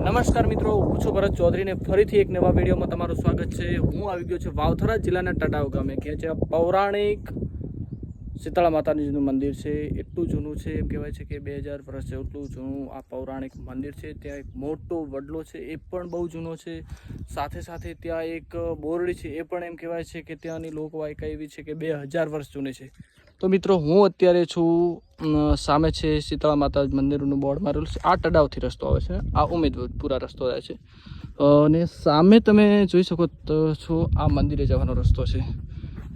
નમસ્કાર મિત્રો, હું છું ભરત ચૌધરીને ફરીથી એક નવા વિડીયોમાં તમારું સ્વાગત છે. હું આવી ગયો છું વાવથરા જિલ્લાના ટડાવ ગામે, કે જે પૌરાણિક શીતળા માતાજીનું મંદિર છે. એટલું જૂનું છે, એમ કહેવાય છે કે બે હજાર વર્ષ જેટલું જૂનું આ પૌરાણિક મંદિર છે. ત્યાં એક મોટો વડલો છે, એ પણ બહુ જૂનો છે. સાથે સાથે ત્યાં એક બોરડી છે, એ પણ એમ કહેવાય છે કે ત્યાંની લોકવાયકા એવી છે કે બે હજાર વર્ષ જૂની છે. તો મિત્રો, હું અત્યારે છું સામે છે શીતળા માતા મંદિરનું બોર્ડ મારેલું છે. આ ટડાવથી રસ્તો આવે છે. આ ઉમેદપુરા રસ્તો રહે છે. અને સામે તમે જોઈ શકો છો, આ મંદિરે જવાનો રસ્તો છે.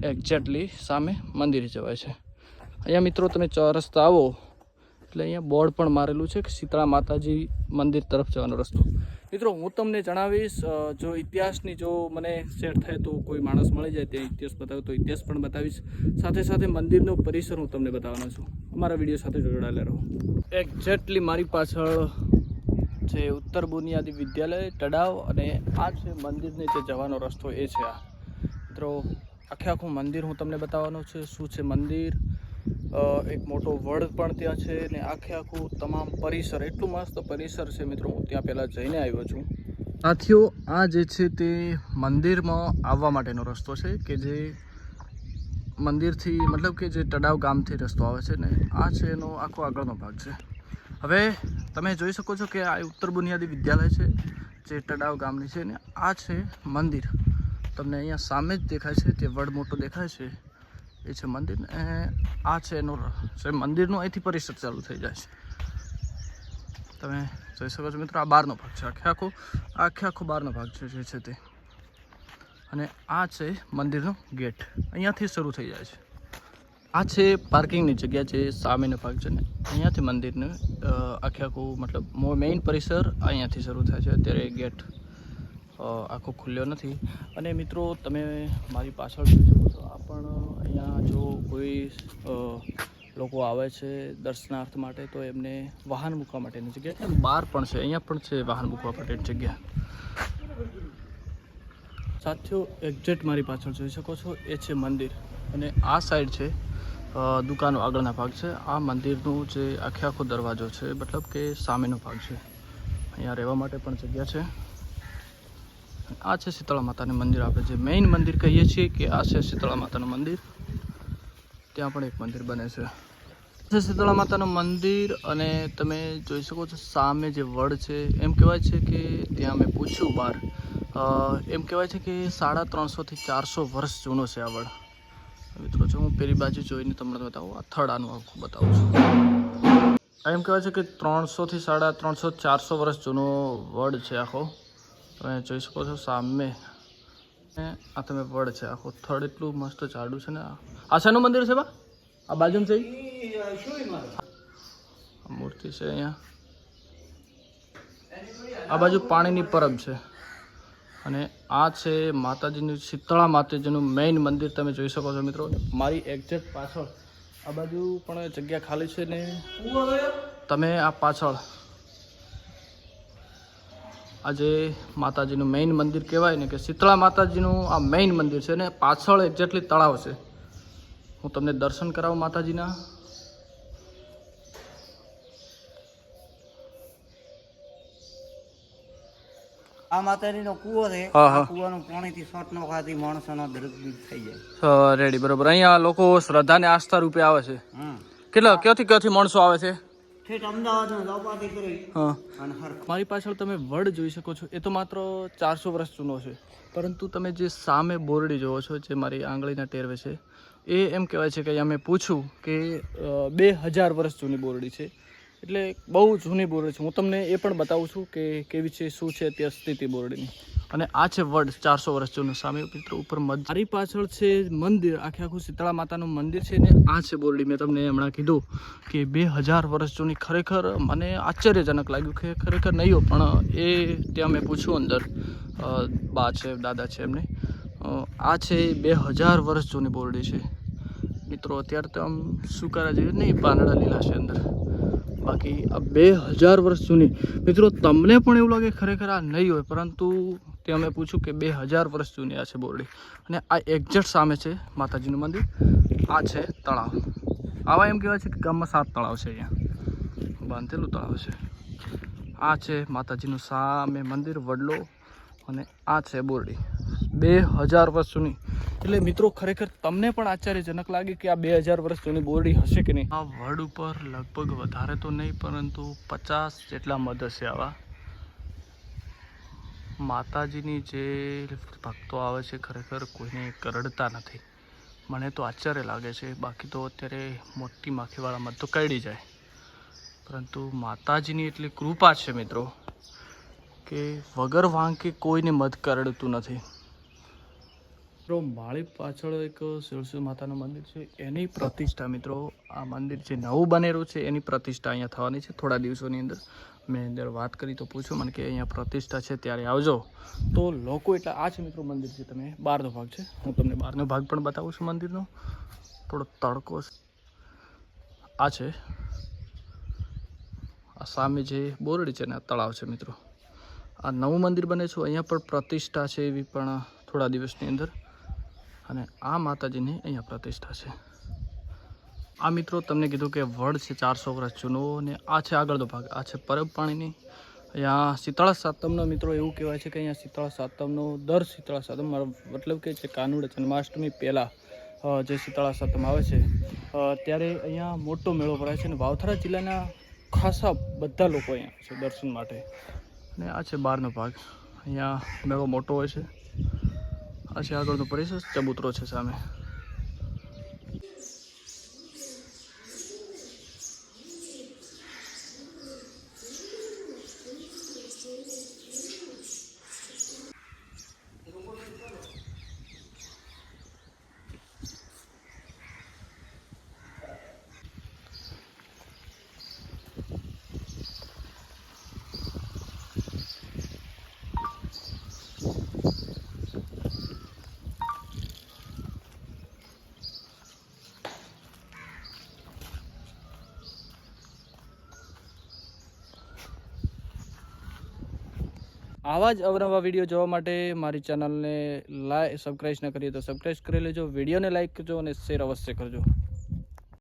એક્ઝેક્ટલી સામે મંદિરે જવાય છે. અહીંયા મિત્રો તમે ચોરસ્તા આવો. એટલે અહીંયા બોર્ડ પણ મારેલું છે કે શીતળા માતાજી મંદિર તરફ જવાનો રસ્તો. મિત્રો, હું તમને જણાવીશ જો ઇતિહાસની જો મને સેટ થાય તો કોઈ માણસ મળી જાય ત્યાં ઇતિહાસ બતાવે તો ઇતિહાસ પણ બતાવીશ. સાથે સાથે મંદિરનો પરિસર હું તમને બતાવવાનો છું. અમારા વીડિયો સાથે જોડાયેલા રહો. એક્ઝેક્ટલી મારી પાછળ છે ઉત્તર બુનિયાદી વિદ્યાલય, તળાવ અને આ છે મંદિરને જે જવાનો રસ્તો એ છે આ. મિત્રો, આખે આખું મંદિર હું તમને બતાવવાનો છે. શું છે મંદિર? એક મોટો વડ પણ ત્યાં છે ને આખે આખું તમામ પરિસર, એટલું મસ્ત પરિસર છે મિત્રો. હું ત્યાં પહેલાં જઈને આવ્યો છું. સાથીઓ, આ જે છે તે મંદિરમાં આવવા માટેનો રસ્તો છે કે જે મંદિરથી, મતલબ કે જે તળાવ ગામથી રસ્તો આવે છે ને, આ છે એનો આખો આગળનો ભાગ છે. હવે તમે જોઈ શકો છો કે આ ઉત્તર બુનિયાદી વિદ્યાલય છે, જે તળાવ ગામની છે ને, આ છે મંદિર. તમને અહીંયા સામે જ દેખાય છે, તે વડ મોટો દેખાય છે. એ છે મંદિર ને આ છે એનો છે મંદિરનું અહીંથી પરિસર ચાલુ થઈ જાય છે. તમે જોઈ શકો છો મિત્રો, આ બહારનો ભાગ છે. આખે આખો આખે આખો બહારનો ભાગ છે જે છે તે. અને આ છે મંદિરનો ગેટ. અહીંયાથી શરૂ થઈ જાય છે. આ છે પાર્કિંગની જગ્યા છે સામેનો ભાગ છે ને, અહીંયાથી મંદિરનું આખે આખું મતલબ મેઇન પરિસર અહીંયાથી શરૂ થાય છે. અત્યારે ગેટ આખો ખુલ્યો નથી. અને મિત્રો, તમે મારી પાછળ જોઈ શકો છો, આ પણ અહીંયા જો કોઈ લોકો આવે છે દર્શનાર્થ માટે, તો એમને વાહન મૂકવા માટેની જગ્યા. બહાર પણ છે, અહીંયા પણ છે વાહન મૂકવા માટેની જગ્યા. સાથીઓ એક્ઝેક્ટ મારી પાછળ જોઈ શકો છો, એ છે મંદિર. અને આ સાઈડ છે દુકાનો આગળના ભાગ છે. આ મંદિરનું જે આખે આખો દરવાજો છે, મતલબ કે સામેનો ભાગ છે. અહીંયા રહેવા માટે પણ જગ્યા છે. આ છે શીતળા માતાનું મંદિર. આપણે જે મેઇન મંદિર કહીએ છીએ કે આ છે શીતળા માતાનું મંદિર. ત્યાં પણ એક મંદિર બને છે. છે શીતળા માતાનું મંદિર અને તમે જોઈ શકો છો સામે જે વડ છે, એમ કહેવાય છે કે ત્યાં મેં પૂછ્યું બહાર એમ કહેવાય છે કે સાડા ત્રણસોથી ચારસો વર્ષ જૂનો છે આ વડ. મિત્રો, જો હું પેલી બાજુ જોઈને તમને બતાવું, આ થર્ડ આનું આખું બતાવું છું. એમ કહેવાય છે કે ત્રણસોથી સાડા ત્રણસો ચારસો વર્ષ જૂનો વડ છે આખો. તમે જોઈ શકો છો સામે આ તમે વડ છે. આખું થડ એટલું મસ્ત ઝાડું છે ને. આ શાનું મંદિર છે બા? આ બાજુમાં છે? મૂર્તિ છે અહીંયા. આ બાજુ પાણીની પરબ છે. અને આ છે માતાજીનું શીતળા માતાજીનું મેઇન મંદિર. તમે જોઈ શકો છો મિત્રો. મારી એક્ઝેક્ટ પાછળ આ બાજુ પણ જગ્યા ખાલી છે ને. તમે આ પાછળ આ જે માતાજીનું મેઇન મંદિર કહેવાય ને કે શીતળા માતાજીનું આ મેઇન મંદિર છે ને પાછળ એક્ઝેક્ટલી તળાવ છે. હું તમને દર્શન કરાવું માતાજીના. આ માતાજીનો કૂવો છે. કૂવાનું પાણીથી નો ખાતી માણસોનો થઈ જાય. રેડી બરોબર. અહીંયા લોકો શ્રદ્ધા ને આસ્થા રૂપે આવે છે. કેટલા ક્યાંથી ક્યાંથી માણસો આવે છે? મારી પાછળ તમે વડ જોઈ શકો છો. એ તો માત્ર ચારસો વર્ષ જૂનો છે. પરંતુ તમે જે સામે બોરડી જોવો છો જે મારી આંગળીના ટેરવે છે એ એમ કહેવાય છે કે અહીંયા મેં પૂછ્યું કે બે હજાર વર્ષ જૂની બોરડી છે. એટલે બહુ જૂની બોરડી છે. હું તમને એ પણ બતાવું છું કે કેવી છે શું છે અત્યારે સ્થિતિ બોરડીની. અને આ છે વડ, ચારસો વર્ષ જૂનું સામે મિત્રો ઉપર મારી પાછળ છે મંદિર, આખે આખું શીતળા માતાનું મંદિર છે ને આ છે બોરડી. મેં તમને હમણાં કીધું કે બે હજાર વર્ષ જૂની ખરેખર મને આશ્ચર્યજનક લાગ્યું કે ખરેખર નહીં પણ એ ત્યાં મેં પૂછ્યું અંદર બા છે, દાદા છે એમને. આ છે બે હજાર વર્ષ જૂની બોરડી છે. મિત્રો, અત્યારે તો આમ સુકારા જેવી નહીં, પાંદડા લીલા છે અંદર. બાકી આ બે હજાર વર્ષ જૂની. મિત્રો, તમને પણ એવું લાગે ખરેખર આ નહીં હોય, પરંતુ ત્યાં અમે પૂછ્યું કે બે હજાર વર્ષ જૂની આ છે બોરડી. અને આ એક્ઝેક્ટ સામે છે માતાજીનું મંદિર. આ છે તળાવ. આવા એમ કહેવાય છે કે ગામમાં સાત તળાવ છે અહીંયા. બાંધેલું તળાવ છે. આ છે માતાજીનું સામે મંદિર, વડલો અને આ છે બોરડી. બે હજાર વર્ષ જૂની. એટલે મિત્રો, ખરેખર તમને પણ આશ્ચર્યજનક લાગે કે આ બે હજાર વર્ષ જૂની બોરડી હશે કે નહીં? આ વડ ઉપર લગભગ વધારે તો નહીં, પરંતુ પચાસ જેટલા મધ હશે આવા. માતાજીની જે ભક્તો આવે છે, ખરેખર કોઈને કરડતા નથી. મને તો આશ્ચર્ય લાગે છે. બાકી તો અત્યારે મોટી માખીવાળા મધ તો કરડી જાય. પરંતુ માતાજીની એટલી કૃપા છે મિત્રો, કે વગર વાંકે કોઈને મધ કરડતું નથી. મિત્રો, માળી પાછળ એક શિવસી માતાનું મંદિર છે. એની પ્રતિષ્ઠા મિત્રો, આ મંદિર જે નવું બનેલું છે, એની પ્રતિષ્ઠા અહીંયા થવાની છે થોડા દિવસોની અંદર. મેં અંદર વાત કરી તો પૂછ્યું, મને કે અહીંયા પ્રતિષ્ઠા છે, ત્યારે આવજો. તો લોકો એટલે આ છે મિત્રો મંદિર છે, તમે બહારનો ભાગ છે. હું તમને બહારનો ભાગ પણ બતાવું છું મંદિરનો. થોડો તડકો આ છે. આ સામે જે બોરડી છે ને, આ તળાવ છે મિત્રો. આ નવું મંદિર બને છે, અહીંયા પણ પ્રતિષ્ઠા છે એવી પણ થોડા દિવસની અંદર. અને આ માતાજીની અહીંયા પ્રતિષ્ઠા છે. આ મિત્રો તમને કીધું કે વડ છે ચારસો વર્ષ જૂનો અને આ છે આગળનો ભાગ. આ છે પરબ પાણીની. અહીંયા શીતળા સાતમનો મિત્રો એવું કહેવાય છે કે અહીંયા શીતળા સાતમનો દર શીતળા સાતમ મતલબ કે છે કાનુડ જન્માષ્ટમી પહેલાં જે શીતળા સાતમ આવે છે ત્યારે અહીંયા મોટો મેળો ભરાય છે અને વાવથરા જિલ્લાના ખાસા બધા લોકો અહીંયા છે દર્શન માટે. અને આ છે બહારનો ભાગ. અહીંયા મેળો મોટો હોય છે. આ છે આગળનો પરિસર. ચબૂતરો છે સામે. આવા જ અવનવા વીડિયો જોવા માટે મારી ચેનલને લાઈ સબસ્ક્રાઈબ ન કરીએ તો સબસ્ક્રાઈબ કરી લેજો. વિડીયોને લાઈક કરજો અને શેર અવશ્ય કરજો.